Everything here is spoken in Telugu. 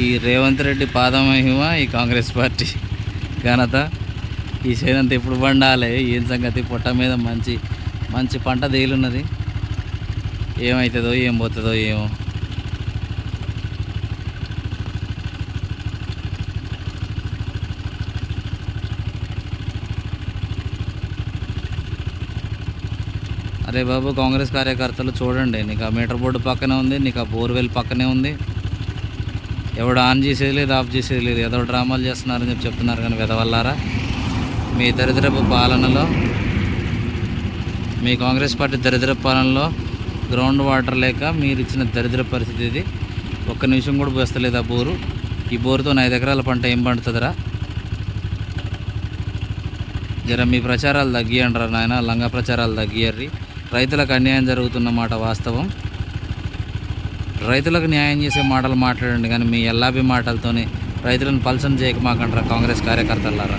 ఈ రేవంత్ రెడ్డి పాదమహిమ ఈ కాంగ్రెస్ పార్టీ ఘనత. ఈ చేనంత ఎప్పుడు పండాలి? ఏం సంగతి? పొట్ట మీద మంచి మంచి పంట తేలున్నది. ఏమవుతుందో ఏం పోతుందో ఏమో. అరే బాబు కాంగ్రెస్ కార్యకర్తలు చూడండి. నీకు ఆ మీటర్ బోర్డు పక్కనే ఉంది నీకు ఆ బోర్వెల్ పక్కనే ఉంది. ఎవడు ఆన్ చేసేది లేదు ఆఫ్ చేసేది లేదు. ఏదో డ్రామాలు చేస్తున్నారని చెప్పి చెప్తున్నారు కానీ వెదవల్లారా? మీ దరిద్రపు పాలనలో మీ కాంగ్రెస్ పార్టీ దరిద్ర పాలనలో గ్రౌండ్ వాటర్ లేక మీరు ఇచ్చిన దరిద్ర పరిస్థితి ఇది. ఒక్క నిమిషం కూడా పోస్తలేదు ఆ బోరు. ఈ బోరుతో ఐదు ఎకరాల పంట ఏం పండుతుందిరా? జర మీ ప్రచారాలు తగ్గియండ్రా నాయన లంగా ప్రచారాలు తగ్గియర్రి రైతులకు అన్యాయం జరుగుతున్నమాట వాస్తవం. రైతులకు న్యాయం చేసే మాటలు మాట్లాడండి కానీ మీ ఎల్లాబి మాటలతోనే రైతులను పల్సన్ చేయక మాకంటారా కాంగ్రెస్ కార్యకర్తలారా